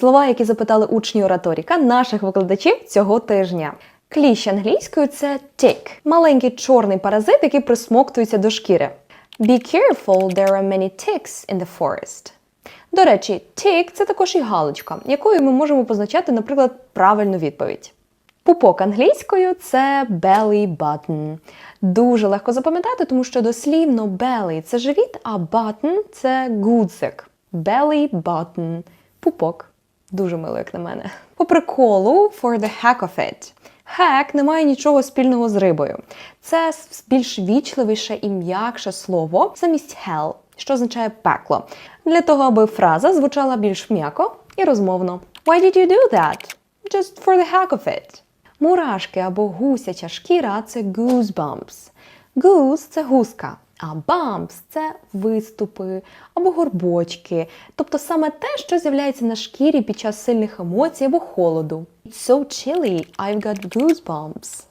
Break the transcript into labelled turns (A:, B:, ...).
A: Слова, які запитали учні ораторіка наших викладачів цього тижня. Кліщ англійською це tick – маленький чорний паразит, який присмоктується до шкіри. Be careful, there are many ticks in the forest. До речі, tick – це також і галочка, якою ми можемо позначати, наприклад, правильну відповідь. Пупок англійською це belly button. Дуже легко запам'ятати, тому що дослівно belly – це живіт, а button – це гудзик. Belly button. Пупок. Дуже мило, як на мене. По приколу, for the heck of it. Heck не має нічого спільного з рибою. Це більш вічливіше і м'якше слово замість hell, що означає пекло. Для того, аби фраза звучала більш м'яко і розмовно. Why did you do that? Just for the heck of it. Мурашки або гусяча шкіра це goosebumps. Goose – це гуска, а бамс, – це виступи або горбочки, тобто саме те, що з'являється на шкірі під час сильних емоцій або холоду. It's so chilly, I've got goosebumps.